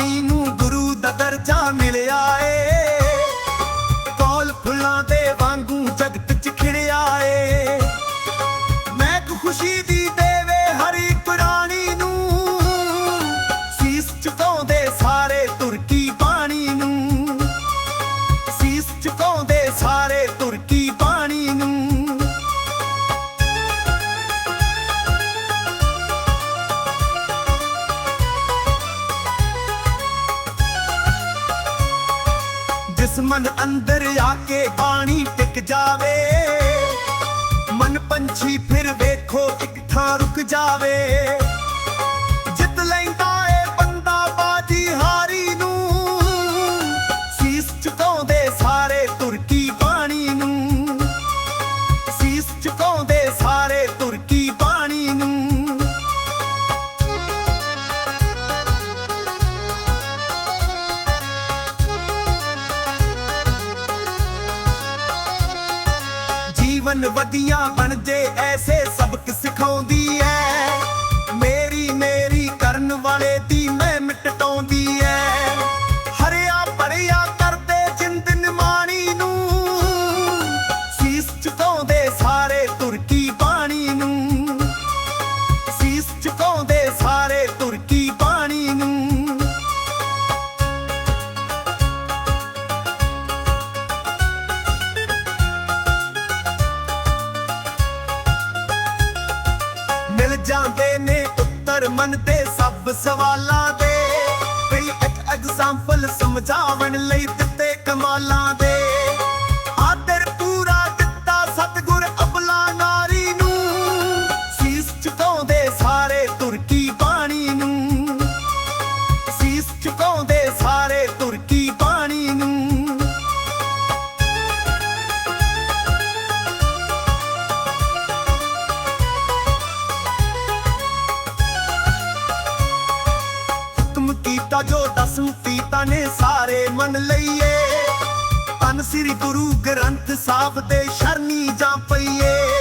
ਬਾਣੀ ਨੂੰ ਗੁਰੂ ਦਾ ਦਰਜਾ ਮਿਲਿਆ ਏ। ਜਿਸ ਮਨ ਅੰਦਰ ਆ ਕੇ ਪਾਣੀ ਟਿਕ ਜਾਵੇ। ਮਨ ਪੰਛੀ ਫਿਰ ਵੇਖੋ ਇੱਕ ਥਾਂ ਰੁਕ ਜਾਵੇ। ਜੀਵਨ ਵਧੀਆ ਬਣ ਜੇ, ਐਸੇ ਸਬਕ ਸਿਖਾਉਂਦੀ ਐ। ਮੇਰੀ ਮੇਰੀ ਕਰਨ ਵਾਲੇ ਦੀ ਮੈਂ ਮਿਟਾਉਂਦੀ ਐ। ਹਰਿਆ ਭਰਿਆ ਕਰਦੇ ਜਿੰਦ ਨਿਮਾਣੀ ਨੂੰ। ਸੀਸ ਝੁਕਾਉਂਦੇ ਸਾਰੇ ਮਿਲ ਨੇ ਉੱਤਰ ਮਨ ਸਭ ਸਵਾਲਾਂ ਦੇ। ਵੀ ਇੱਕ ਐਗਜ਼ਾਮਪਲ ਸਮਝਾਵਣ ਲਈ ਦਿੱਤੇ ਕਮਾਲਾਂ ਦੇ। ਆਦਰ ਪੂਰਾ ਦਿੱਤਾ ਸਤਗੁਰ ਅਬਲਾ ਨਾਰੀ ਨੂੰ। ਸੀਸ ਝੁਕਾਉਂਦੇ ਸਾਰੇ ਤੁਰਕੀ ਬਾਣੀ ਨੂੰ। ਸੀਸ ਝੁਕਾਉਂਦੇ ਕੀਤਾ ਜੋ ਦਸੂ ਪੀਤਾ ਨੇ ਸਾਰੇ ਮਨ ਲਈਏ। ਤਨ ਸ੍ਰੀ ਗੁਰੂ ਗ੍ਰੰਥ ਸਾਹਿਬ ਦੇ ਸ਼ਰਨੀ ਜਾਂ ਪਈਏ।